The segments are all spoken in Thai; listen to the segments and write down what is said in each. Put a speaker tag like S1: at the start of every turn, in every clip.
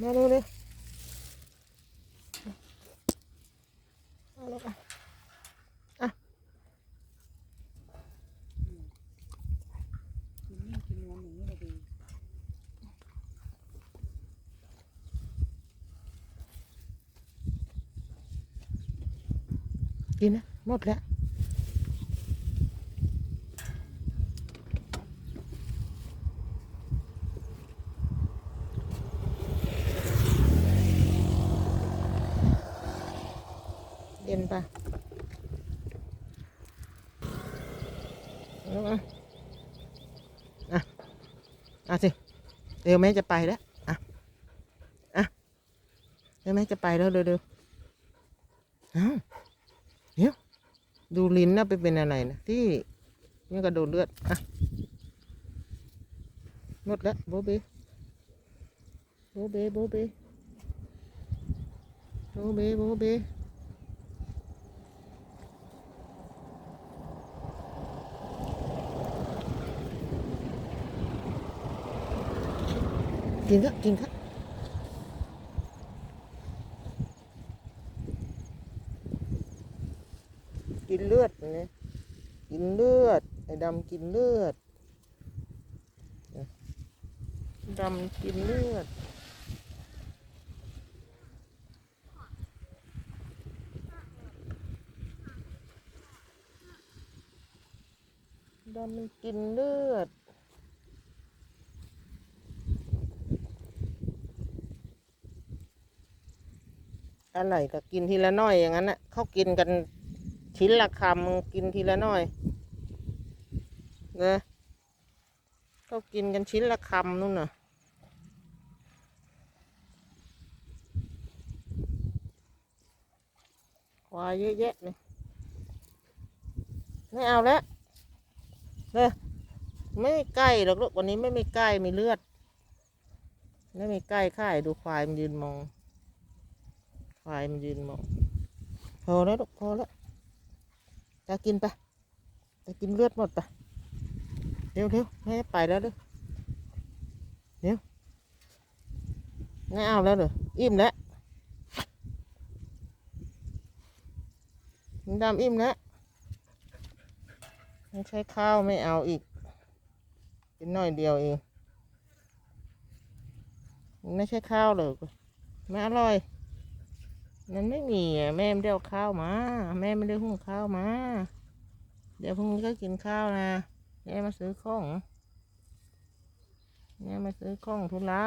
S1: มาเร็วเร็วเอาลูกอะอะ
S2: กินนี่กินนวลอย่างนี้เลยดี
S1: กินนะหมดแล้ว เย็นปะเอาอะอะเอาสิเดี๋ยวแม่จะไปแล้วอะอะเดี๋ยวแม่จะไปแล้วเร็วๆเอ้าเดี๋ยวดูลิ้นนะไปเป็นอะไรนะที่นี่ก็โดนเลือดอะหมดแล้วโบเบโบเบโบเบโบเบโบเบ กินครับกินครับกินเลือดเนี่ยกินเลือด ไอ้ดำกินเลือดดำกินเลือดดำมันกินเลือด อะไรก็กินทีละน้อยอย่างนั้นน่ะเขากินกันชิ้นละคำกินทีละน่อยนะเขากินกันชิ้นละคำนู่นน่ะควายเยอะแยะเลยไม่เอาแล้วเนอะไม่ใกล้หรอกลูกวันนี้ไม่มีใกล้มีเลือด ไม่มีใกล้ค่ายดูควายมันยืนมอง ควายมันยืนมองพอแล้วพอแล้วจะกินไปจะกินเลือดหมดไปเร็วเร็วแม่ไปแล้วเด้อเร็วไม่เอาแล้วเด้ออิ่มแล้วดำอิ่มแล้วไม่ใช่ข้าวไม่เอาอีกกินหน่อยเดียวเองไม่ใช่ข้าวเลยไม่อร่อย มันไม่มีอะแม่ไม่ได้เอาข้าวมา แม่ไม่ได้หุงข้าวมา เดี๋ยวพรุ่งนี้ก็กินข้าวนะแม่มาซื้อของแม่มาซื้อของธุระ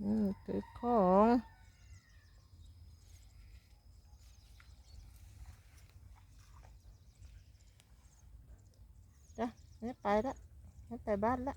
S1: อืมซื้อของ จ้ะแม่ไปละแม่ไปบ้านละ